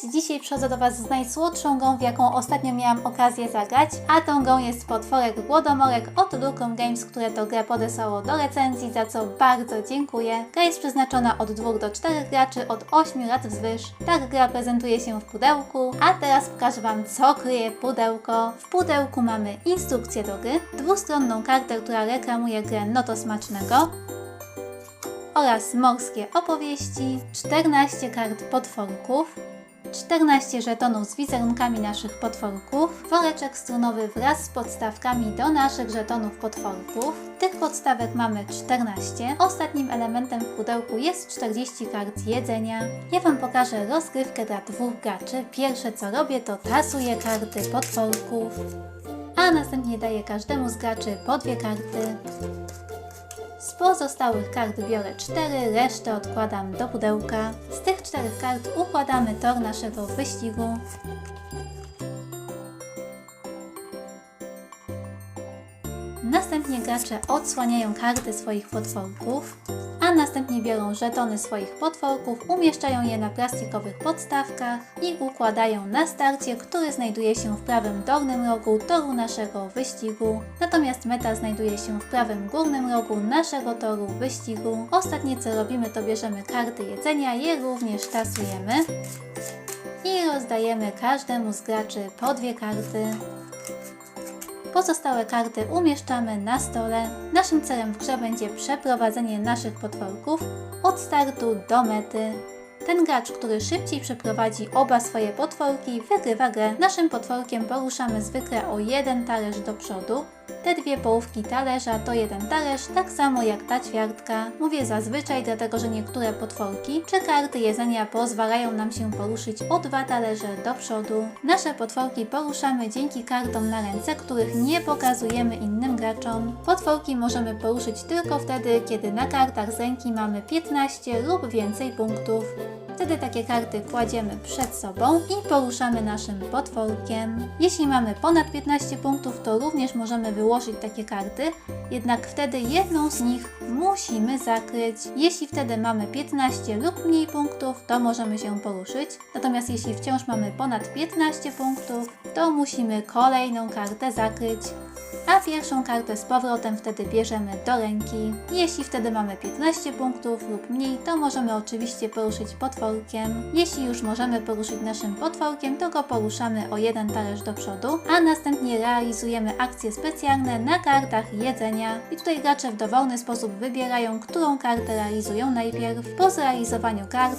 Cześć, dzisiaj przychodzę do Was z najsłodszą grą, w jaką ostatnio miałam okazję zagrać, a tą grą jest potworek Głodomorek od Lukum Games, które to grę podesłało do recenzji, za co bardzo dziękuję. Gra jest przeznaczona od 2 do 4 graczy od 8 lat wzwyż. Tak gra prezentuje się w pudełku, a teraz pokażę Wam co kryje pudełko. W pudełku mamy instrukcję do gry, dwustronną kartę, która reklamuje grę No to smacznego, oraz morskie opowieści, 14 kart potworków, 14 żetonów z wizerunkami naszych potworków, woreczek strunowy wraz z podstawkami do naszych żetonów potworków. Tych podstawek mamy 14. Ostatnim elementem w pudełku jest 40 kart jedzenia. Ja Wam pokażę rozgrywkę dla dwóch graczy. Pierwsze co robię to tasuję karty potworków, a następnie daję każdemu z graczy po dwie karty. Pozostałych kart biorę 4, resztę odkładam do pudełka. Z tych czterech kart układamy tor naszego wyścigu. Następnie gracze odsłaniają karty swoich potworków, a następnie biorą żetony swoich potworków, umieszczają je na plastikowych podstawkach i układają na starcie, który znajduje się w prawym dolnym rogu toru naszego wyścigu. Natomiast meta znajduje się w prawym górnym rogu naszego toru wyścigu. Ostatnie co robimy to bierzemy karty jedzenia, je również tasujemy i rozdajemy każdemu z graczy po dwie karty. Pozostałe karty umieszczamy na stole. Naszym celem w grze będzie przeprowadzenie naszych potworków od startu do mety. Ten gracz, który szybciej przeprowadzi oba swoje potworki, wygrywa grę. Naszym potworkiem poruszamy zwykle o jeden talerz do przodu. Te dwie połówki talerza to jeden talerz, tak samo jak ta ćwiartka. Mówię zazwyczaj, dlatego że niektóre potworki czy karty jedzenia pozwalają nam się poruszyć o dwa talerze do przodu. Nasze potworki poruszamy dzięki kartom na ręce, których nie pokazujemy innym graczom. Potworki możemy poruszyć tylko wtedy, kiedy na kartach z ręki mamy 15 lub więcej punktów. Wtedy takie karty kładziemy przed sobą i poruszamy naszym potworkiem. Jeśli mamy ponad 15 punktów, to również możemy wyłożyć takie karty, jednak wtedy jedną z nich musimy zakryć. Jeśli wtedy mamy 15 lub mniej punktów, to możemy się poruszyć. Natomiast jeśli wciąż mamy ponad 15 punktów, to musimy kolejną kartę zakryć a pierwszą kartę z powrotem wtedy bierzemy do ręki. Jeśli wtedy mamy 15 punktów lub mniej, to możemy oczywiście poruszyć potworkiem. Jeśli już możemy poruszyć naszym potworkiem, to go poruszamy o jeden talerz do przodu, a następnie realizujemy akcje specjalne na kartach jedzenia. I tutaj gracze w dowolny sposób wybierają, którą kartę realizują najpierw. Po zrealizowaniu kart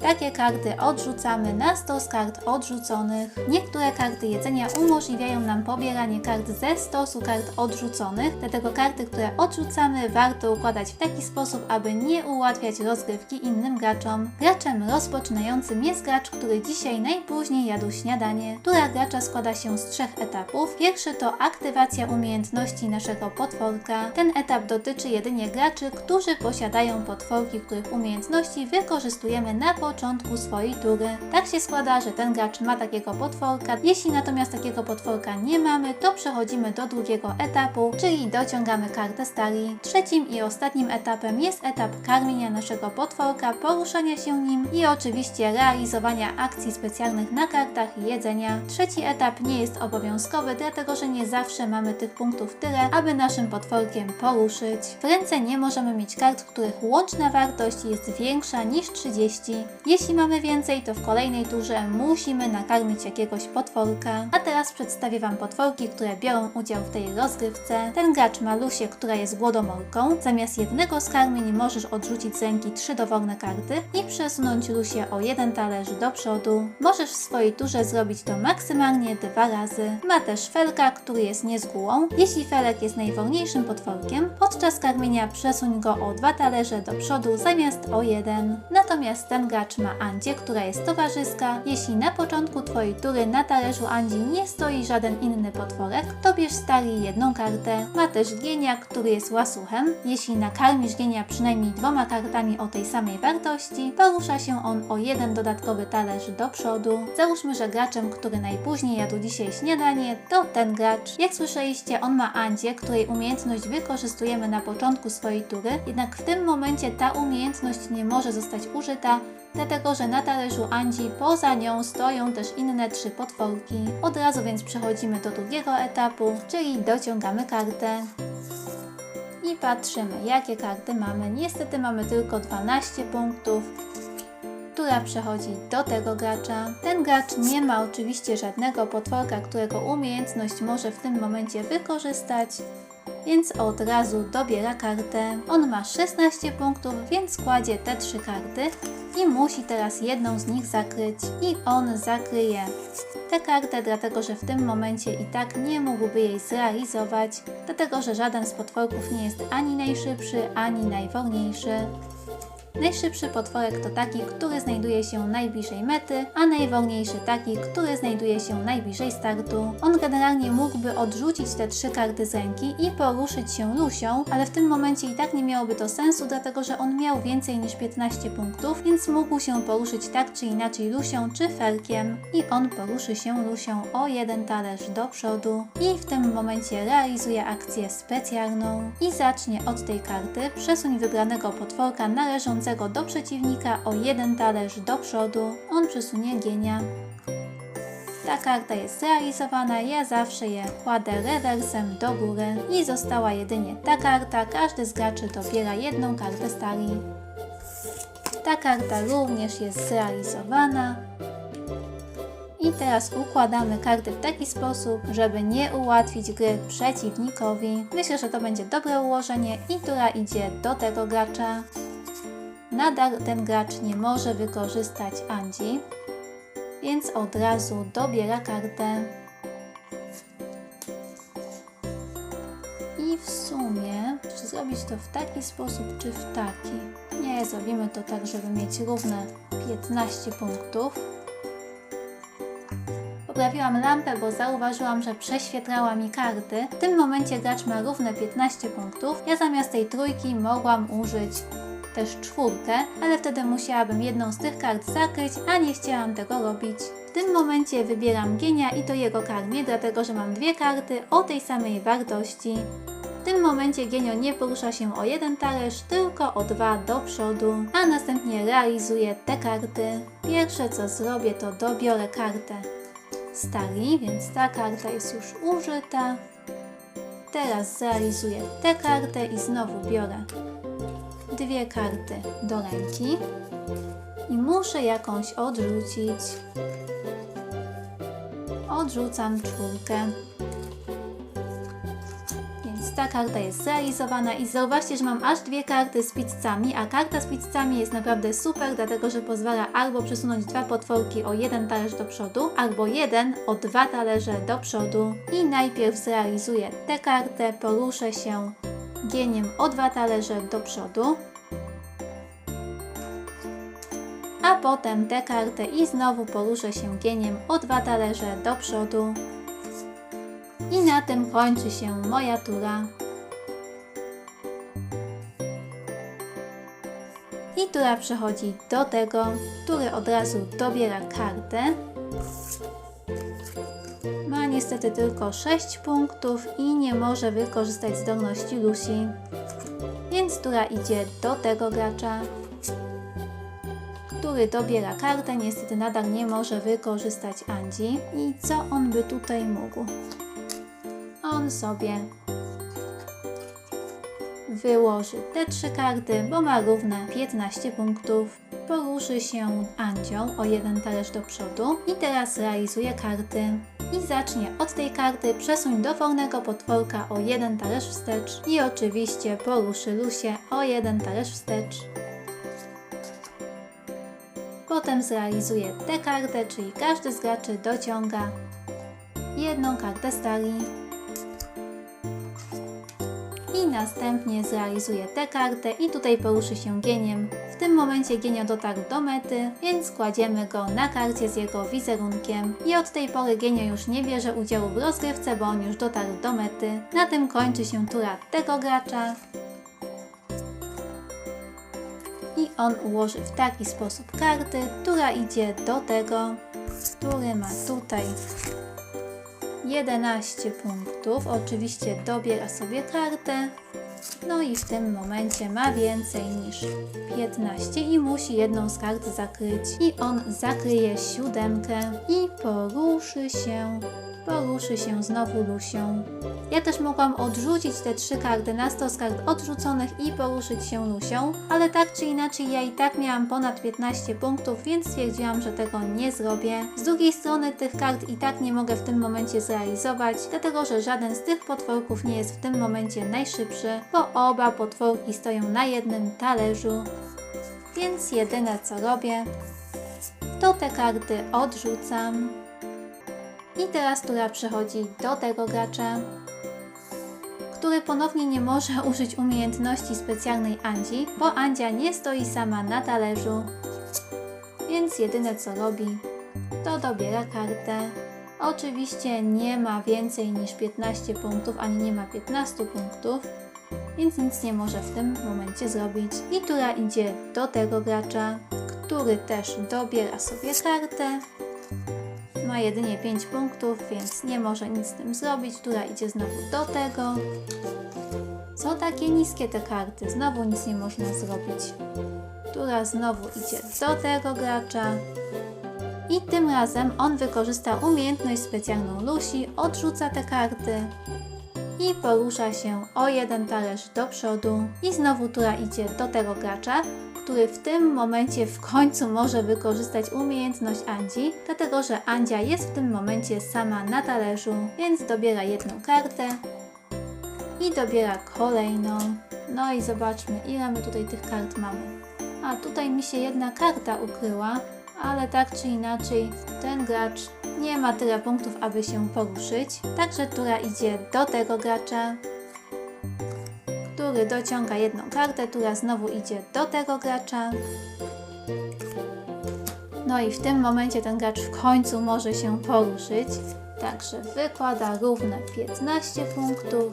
takie karty odrzucamy na stos kart odrzuconych. Niektóre karty jedzenia umożliwiają nam pobieranie kart ze stosu kart odrzuconych, dlatego karty, które odrzucamy, warto układać w taki sposób, aby nie ułatwiać rozgrywki innym graczom. Graczem rozpoczynającym jest gracz, który dzisiaj najpóźniej jadł śniadanie. Tura gracza składa się z trzech etapów. Pierwszy to aktywacja umiejętności naszego potworka. Ten etap dotyczy jedynie graczy, którzy posiadają potworki, których umiejętności wykorzystujemy na początku swojej tury. Tak się składa, że ten gracz ma takiego potworka. Jeśli natomiast takiego potworka nie mamy, to przechodzimy do drugiego etapu, czyli dociągamy kartę stali. Trzecim i ostatnim etapem jest etap karmienia naszego potworka, poruszania się nim i oczywiście realizowania akcji specjalnych na kartach jedzenia. Trzeci etap nie jest obowiązkowy, dlatego że nie zawsze mamy tych punktów tyle, aby naszym potworkiem poruszyć. W ręce nie możemy mieć kart, których łączna wartość jest większa niż 30. Jeśli mamy więcej, to w kolejnej turze musimy nakarmić jakiegoś potworka. A teraz przedstawię Wam potworki, które biorą udział w tej rozgrywce. Ten gracz ma Lusię, która jest głodomorką. Zamiast jednego z możesz odrzucić z ręki trzy dowolne karty i przesunąć Lusię o jeden talerz do przodu. Możesz w swojej turze zrobić to maksymalnie dwa razy. Ma też Felka, który jest niezgułą. Jeśli Felek jest najwolniejszym potworkiem, podczas karmienia przesuń go o dwa talerze do przodu zamiast o jeden. Natomiast ten gracz ma Andzie, która jest towarzyska. Jeśli na początku Twojej tury na talerzu Andzi nie stoi żaden inny potworek, to bierz stali jedną kartę. Ma też Gienia, który jest łasuchem. Jeśli nakarmisz Gienia przynajmniej dwoma kartami o tej samej wartości, porusza się on o jeden dodatkowy talerz do przodu. Załóżmy, że graczem, który najpóźniej jadł dzisiaj śniadanie, to ten gracz. Jak słyszeliście, on ma Andzie, której umiejętność wykorzystujemy na początku swojej tury, jednak w tym momencie ta umiejętność nie może zostać użyta, dlatego że na talerzu Andzi poza nią stoją też inne trzy potworki. Od razu więc przechodzimy do drugiego etapu, czyli dociągamy kartę. I patrzymy, jakie karty mamy. Niestety mamy tylko 12 punktów, która przechodzi do tego gracza. Ten gracz nie ma oczywiście żadnego potworka, którego umiejętność może w tym momencie wykorzystać, więc od razu dobiera kartę. On ma 16 punktów, więc kładzie te trzy karty i musi teraz jedną z nich zakryć. I on zakryje tę kartę, dlatego że w tym momencie i tak nie mógłby jej zrealizować, dlatego że żaden z potworków nie jest ani najszybszy, ani najwolniejszy. Najszybszy potworek to taki, który znajduje się najbliżej mety, a najwolniejszy taki, który znajduje się najbliżej startu. On generalnie mógłby odrzucić te trzy karty z ręki i poruszyć się Lusią, ale w tym momencie i tak nie miałoby to sensu, dlatego że on miał więcej niż 15 punktów, więc mógł się poruszyć tak czy inaczej Lusią czy Ferkiem. I on poruszy się Lusią o jeden talerz do przodu i w tym momencie realizuje akcję specjalną i zacznie od tej karty przesuń wybranego potworka należącego do przeciwnika o jeden talerz do przodu. On przesunie gienia. Ta karta jest zrealizowana, ja zawsze je kładę rewersem do góry i została jedynie ta karta. Każdy z graczy dobiera jedną kartę stali. Ta karta również jest zrealizowana. I teraz układamy karty w taki sposób, żeby nie ułatwić gry przeciwnikowi. Myślę, że to będzie dobre ułożenie i tura idzie do tego gracza. Nadal ten gracz nie może wykorzystać Andzi, więc od razu dobiera kartę. I w sumie, czy zrobić to w taki sposób, czy w taki? Nie, zrobimy to tak, żeby mieć równe 15 punktów. Poprawiłam lampę, bo zauważyłam, że prześwietlała mi karty. W tym momencie gracz ma równe 15 punktów. Ja zamiast tej trójki mogłam użyć też czwórkę, ale wtedy musiałabym jedną z tych kart zakryć, a nie chciałam tego robić. W tym momencie wybieram Gienia i to jego karmię, dlatego że mam dwie karty o tej samej wartości. W tym momencie Genio nie porusza się o jeden talerz, tylko o dwa do przodu, a następnie realizuje te karty. Pierwsze co zrobię to dobiorę kartę stali, więc ta karta jest już użyta. Teraz zrealizuję tę kartę i znowu biorę dwie karty do ręki i muszę jakąś odrzucić. Odrzucam czwórkę. Więc ta karta jest zrealizowana i zauważcie, że mam aż dwie karty z pizzami, a karta z pizzami jest naprawdę super, dlatego że pozwala albo przesunąć dwa potworki o jeden talerz do przodu, albo jeden o dwa talerze do przodu. I najpierw zrealizuję tę kartę, poruszę się gieniem o dwa talerze do przodu. A potem tę kartę i znowu poruszę się gieniem o dwa talerze do przodu. I na tym kończy się moja tura. I tura przechodzi do tego, który od razu dobiera kartę. Niestety tylko 6 punktów i nie może wykorzystać zdolności Lucy. Więc tura idzie do tego gracza, który dobiera kartę. Niestety nadal nie może wykorzystać Andzi. I co on by tutaj mógł? On sobie wyłoży te trzy karty, bo ma równe 15 punktów. Poruszy się Andzią o jeden talerz do przodu i teraz realizuje karty. I zacznie od tej karty, przesuń dowolnego potworka o jeden talerz wstecz i oczywiście poruszy Lusię o jeden talerz wstecz. Potem zrealizuje tę kartę, czyli każdy z graczy dociąga jedną kartę stali i następnie zrealizuje tę kartę i tutaj poruszy się gieniem. W tym momencie gienio dotarł do mety, więc kładziemy go na karcie z jego wizerunkiem i od tej pory gienio już nie bierze udziału w rozgrywce, bo on już dotarł do mety. Na tym kończy się tura tego gracza. I on ułoży w taki sposób karty, która idzie do tego, który ma tutaj 11 punktów. Oczywiście dobiera sobie kartę No i w tym momencie ma więcej niż 15 i musi jedną z kart zakryć. I on zakryje siódemkę i poruszy się. Poruszy się znowu Lusią. Ja też mogłam odrzucić te trzy karty na 100 z kart odrzuconych i poruszyć się Lusią, ale tak czy inaczej ja i tak miałam ponad 15 punktów, więc stwierdziłam, że tego nie zrobię. Z drugiej strony tych kart i tak nie mogę w tym momencie zrealizować, dlatego że żaden z tych potworków nie jest w tym momencie najszybszy, bo oba potworki stoją na jednym talerzu. Więc jedyne co robię, to te karty odrzucam. I teraz tura przechodzi do tego gracza, który ponownie nie może użyć umiejętności specjalnej Andzi, bo Andzia nie stoi sama na talerzu. Więc jedyne co robi, to dobiera kartę. Oczywiście nie ma więcej niż 15 punktów, ani nie ma 15 punktów, więc nic nie może w tym momencie zrobić. I tura idzie do tego gracza, który też dobiera sobie kartę. Ma jedynie 5 punktów, więc nie może nic z tym zrobić. Tura idzie znowu do tego. Co takie niskie te karty? Znowu nic nie można zrobić. Tura znowu idzie do tego gracza. I tym razem on wykorzysta umiejętność specjalną Lusi, odrzuca te karty i porusza się o jeden talerz do przodu. I znowu tura idzie do tego gracza, który w tym momencie w końcu może wykorzystać umiejętność Andzi, dlatego że Andzia jest w tym momencie sama na talerzu, więc dobiera jedną kartę i dobiera kolejną. No i zobaczmy, ile my tutaj tych kart mamy. A tutaj mi się jedna karta ukryła, ale tak czy inaczej ten gracz nie ma tyle punktów, aby się poruszyć. Także tura idzie do tego gracza, który dociąga jedną kartę, tura znowu idzie do tego gracza. No i w tym momencie ten gracz w końcu może się poruszyć. Także wykłada równe 15 punktów.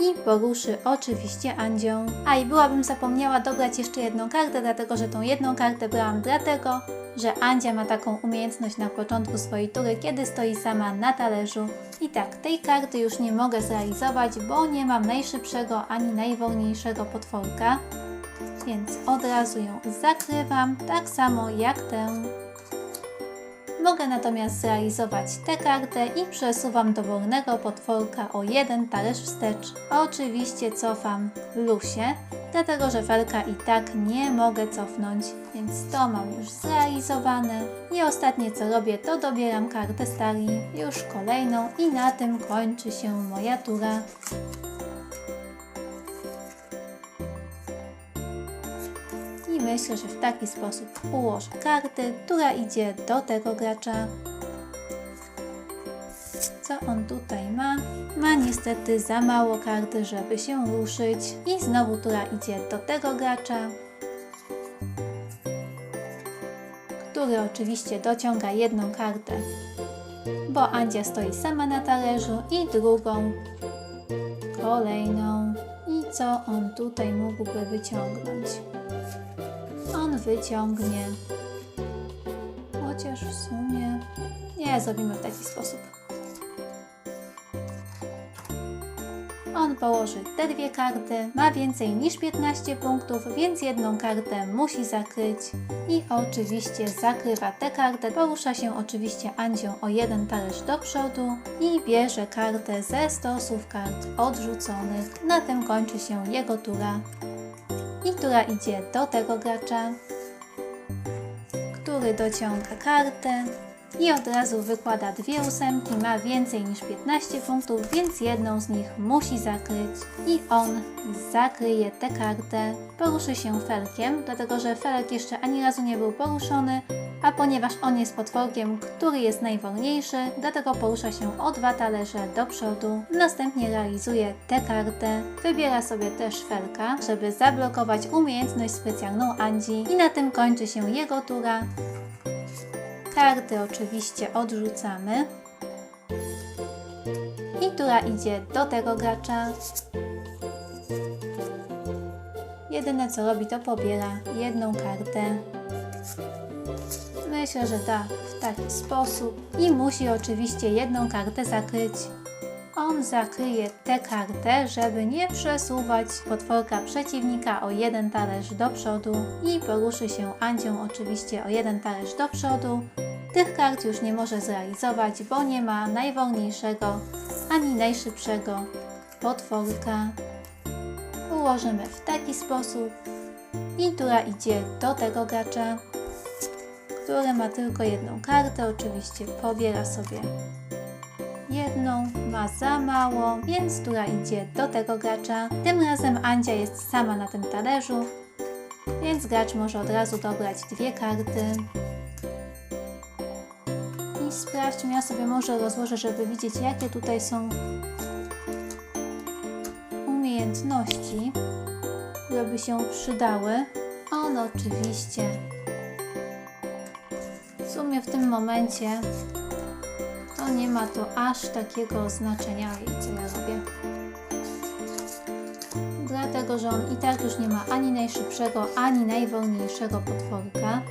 i poruszy oczywiście Andzią. A i byłabym zapomniała dograć jeszcze jedną kartę, dlatego że tą jedną kartę brałam dlatego, że Andzia ma taką umiejętność na początku swojej tury, kiedy stoi sama na talerzu. I tak, tej karty już nie mogę zrealizować, bo nie mam najszybszego ani najwolniejszego potworka. Więc od razu ją zakrywam, tak samo jak tę. Mogę natomiast zrealizować tę kartę i przesuwam dowolnego potworka o jeden talerz wstecz. Oczywiście cofam Lusię, dlatego że Felka i tak nie mogę cofnąć, więc to mam już zrealizowane. I ostatnie co robię to dobieram kartę stali, już kolejną i na tym kończy się moja tura. I myślę, że w taki sposób ułożę karty, która idzie do tego gracza. Co on tutaj ma? Ma niestety za mało karty, żeby się ruszyć. I znowu tura idzie do tego gracza, który oczywiście dociąga jedną kartę, bo Andzia stoi sama na talerzu i drugą, kolejną. I co on tutaj mógłby wyciągnąć? Wyciągnie. Chociaż w sumie nie zrobimy w taki sposób. On położy te dwie karty, ma więcej niż 15 punktów, więc jedną kartę musi zakryć. I oczywiście zakrywa tę kartę, porusza się oczywiście Andzią o jeden talerz do przodu i bierze kartę ze stosów kart odrzuconych. Na tym kończy się jego tura i która idzie do tego gracza, który dociąga kartę i od razu wykłada dwie ósemki, ma więcej niż 15 punktów, więc jedną z nich musi zakryć i on zakryje tę kartę. Poruszy się felkiem, dlatego że felek jeszcze ani razu nie był poruszony, a ponieważ on jest potworkiem, który jest najwolniejszy, dlatego porusza się o dwa talerze do przodu. Następnie realizuje tę kartę. Wybiera sobie też felka, żeby zablokować umiejętność specjalną Andzi i na tym kończy się jego tura. Karty oczywiście odrzucamy. I tura idzie do tego gracza. Jedyne co robi to pobiera jedną kartę. Myślę, że da w taki sposób i musi oczywiście jedną kartę zakryć. On zakryje tę kartę, żeby nie przesuwać potworka przeciwnika o jeden talerz do przodu i poruszy się Andzią oczywiście o jeden talerz do przodu. Tych kart już nie może zrealizować, bo nie ma najwolniejszego ani najszybszego potworka. Ułożymy w taki sposób i tura idzie do tego gracza, który ma tylko jedną kartę, oczywiście pobiera sobie jedną, ma za mało, więc tura idzie do tego gracza. Tym razem Andzia jest sama na tym talerzu, więc gracz może od razu dobrać dwie karty. I sprawdźmy, ja sobie może rozłożę, żeby widzieć jakie tutaj są umiejętności, które by się przydały. On oczywiście w sumie w tym momencie to nie ma to aż takiego znaczenia, co ja robię. Dlatego, że on i tak już nie ma ani najszybszego, ani najwolniejszego potworka.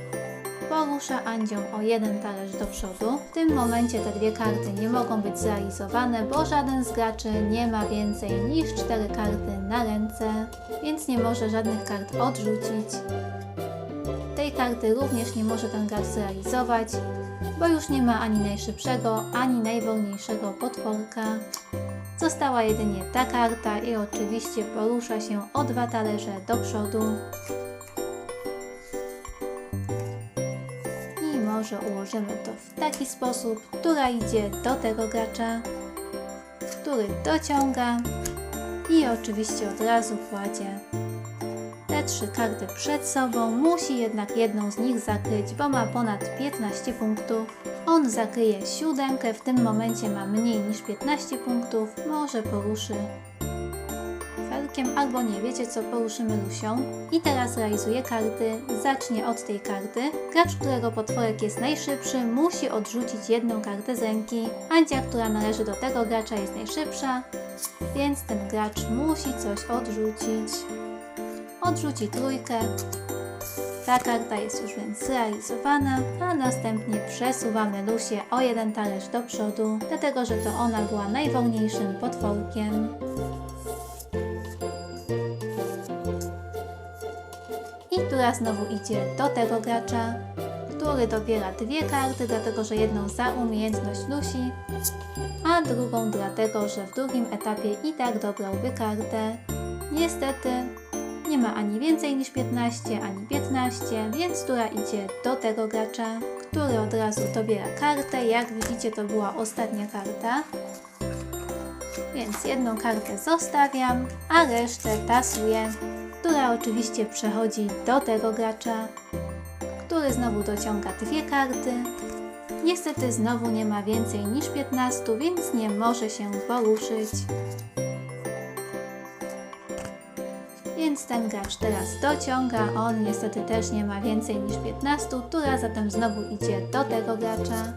Porusza Andzią o jeden talerz do przodu. W tym momencie te dwie karty nie mogą być zrealizowane, bo żaden z graczy nie ma więcej niż cztery karty na ręce, więc nie może żadnych kart odrzucić. Tej karty również nie może ten gracz zrealizować, bo już nie ma ani najszybszego, ani najwolniejszego potworka. Została jedynie ta karta i oczywiście porusza się o dwa talerze do przodu. I może ułożymy to w taki sposób, która idzie do tego gracza, który dociąga i oczywiście od razu kładzie trzy karty przed sobą, musi jednak jedną z nich zakryć, bo ma ponad 15 punktów. On zakryje siódemkę, w tym momencie ma mniej niż 15 punktów, może poruszy felkiem albo nie, wiecie co, poruszymy Lusią. I teraz realizuje karty, zacznie od tej karty. Gracz, którego potworek jest najszybszy, musi odrzucić jedną kartę z ręki. Andzia, która należy do tego gracza jest najszybsza, więc ten gracz musi coś odrzucić odrzuci trójkę. Ta karta jest już więc zrealizowana, a następnie przesuwamy Lusię o jeden talerz do przodu, dlatego że to ona była najwolniejszym potworkiem. I która znowu idzie do tego gracza, który dobiera dwie karty, dlatego że jedną za umiejętność Lusi, a drugą dlatego, że w drugim etapie i tak dobrałby kartę. Niestety nie ma ani więcej niż 15, ani 15, więc tura idzie do tego gracza, który od razu dobiera kartę. Jak widzicie, to była ostatnia karta. Więc jedną kartę zostawiam, a resztę tasuję, która oczywiście przechodzi do tego gracza, który znowu dociąga dwie karty. Niestety znowu nie ma więcej niż 15, więc nie może się poruszyć. Więc ten gracz teraz dociąga, on niestety też nie ma więcej niż 15, która zatem znowu idzie do tego gracza,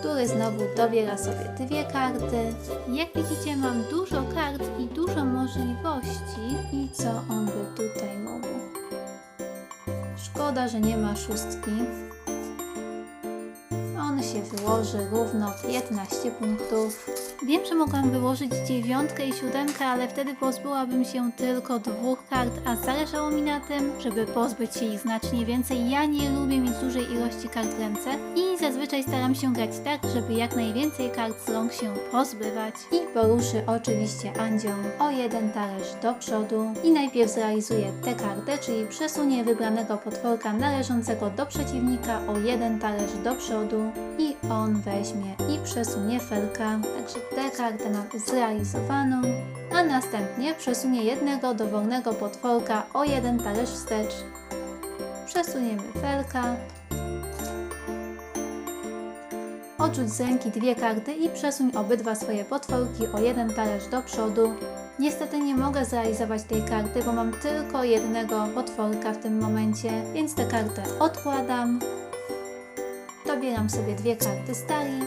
który znowu dobiera sobie dwie karty. Jak widzicie mam dużo kart i dużo możliwości i co on by tutaj mógł. Szkoda, że nie ma szóstki. Się wyłoży równo 15 punktów. Wiem, że mogłam wyłożyć dziewiątkę i siódemkę, ale wtedy pozbyłabym się tylko dwóch kart, a zależało mi na tym, żeby pozbyć się ich znacznie więcej. Ja nie lubię mieć dużej ilości kart w ręce i zazwyczaj staram się grać tak, żeby jak najwięcej kart z rąk się pozbywać. I poruszy oczywiście Andzią o jeden talerz do przodu i najpierw zrealizuje tę kartę, czyli przesunie wybranego potworka należącego do przeciwnika o jeden talerz do przodu i on weźmie i przesunie felka. Także tę kartę mamy zrealizowaną, a następnie przesunie jednego dowolnego potworka o jeden talerz wstecz. Przesuniemy felka. Odrzuć z ręki dwie karty i przesuń obydwa swoje potworki o jeden talerz do przodu. Niestety nie mogę zrealizować tej karty, bo mam tylko jednego potworka w tym momencie, więc tę kartę odkładam. Dobieram sobie dwie karty stali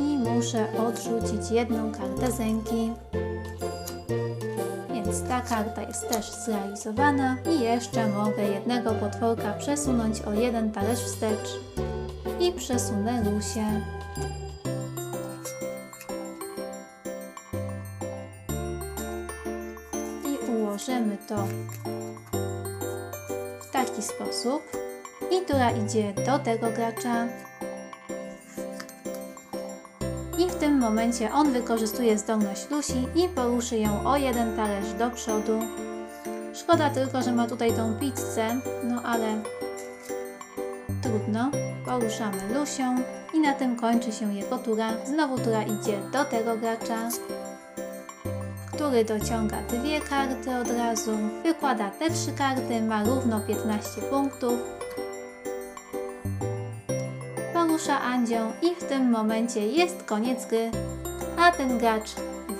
i muszę odrzucić jedną kartę z ręki. Więc ta karta jest też zrealizowana i jeszcze mogę jednego potworka przesunąć o jeden talerz wstecz i przesunę Lusię. I ułożymy to taki sposób. I tura idzie do tego gracza. I w tym momencie on wykorzystuje zdolność Lusi i poruszy ją o jeden talerz do przodu. Szkoda tylko, że ma tutaj tą pizzę, no ale trudno. Poruszamy Lusią i na tym kończy się jego tura. Znowu tura idzie do tego gracza, który dociąga dwie karty od razu. Wykłada te trzy karty, ma równo 15 punktów. Porusza Andzią i w tym momencie jest koniec gry, a ten gracz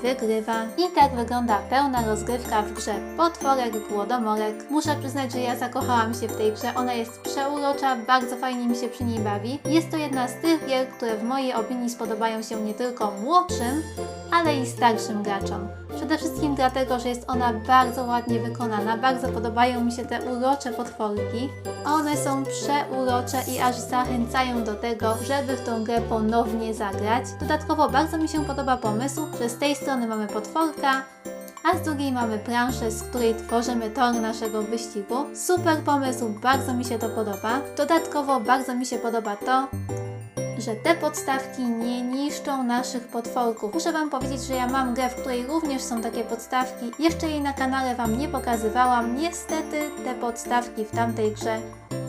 wygrywa. I tak wygląda pełna rozgrywka w grze Potworek Głodomorek. Muszę przyznać, że ja zakochałam się w tej grze, ona jest przeurocza, bardzo fajnie mi się przy niej bawi. Jest to jedna z tych gier, które w mojej opinii spodobają się nie tylko młodszym, ale i starszym graczom. Przede wszystkim dlatego, że jest ona bardzo ładnie wykonana, bardzo podobają mi się te urocze potworki. One są przeurocze i aż zachęcają do tego, żeby w tą grę ponownie zagrać. Dodatkowo bardzo mi się podoba pomysł, że z tej strony mamy potworka, a z drugiej mamy planszę, z której tworzymy tor naszego wyścigu. Super pomysł, bardzo mi się to podoba. Dodatkowo bardzo mi się podoba to, że te podstawki nie niszczą naszych potworków. Muszę Wam powiedzieć, że ja mam grę, w której również są takie podstawki. Jeszcze jej na kanale Wam nie pokazywałam. Niestety te podstawki w tamtej grze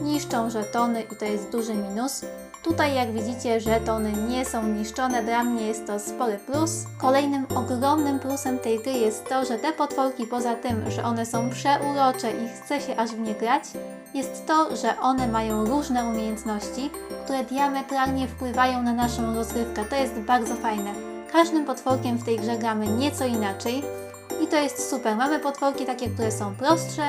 niszczą żetony i to jest duży minus. Tutaj jak widzicie żetony nie są niszczone, dla mnie jest to spory plus. Kolejnym ogromnym plusem tej gry jest to, że te potworki poza tym, że one są przeurocze i chce się aż w nie grać, jest to, że one mają różne umiejętności, które diametralnie wpływają na naszą rozgrywkę. To jest bardzo fajne. Każdym potworkiem w tej grze gramy nieco inaczej i to jest super. Mamy potworki takie, które są prostsze,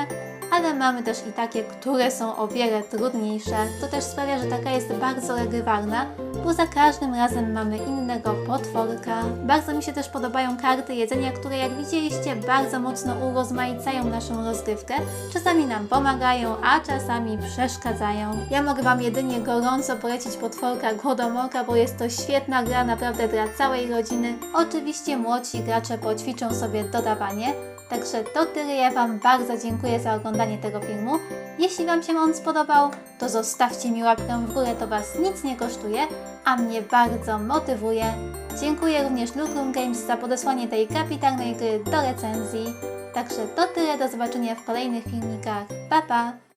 ale mamy też i takie, które są o wiele trudniejsze. To też sprawia, że taka jest bardzo regrywalna, bo za każdym razem mamy innego potworka. Bardzo mi się też podobają karty jedzenia, które jak widzieliście bardzo mocno urozmaicają naszą rozgrywkę. Czasami nam pomagają, a czasami przeszkadzają. Ja mogę Wam jedynie gorąco polecić potworka Głodomorka, bo jest to świetna gra naprawdę dla całej rodziny. Oczywiście młodsi gracze poćwiczą sobie dodawanie, Także to tyle. Ja Wam bardzo dziękuję za oglądanie tego filmu. Jeśli Wam się on spodobał, to zostawcie mi łapkę w górę, to Was nic nie kosztuje, a mnie bardzo motywuje. Dziękuję również Lucrum Games za podesłanie tej kapitalnej gry do recenzji. Także to tyle, do zobaczenia w kolejnych filmikach. Pa pa!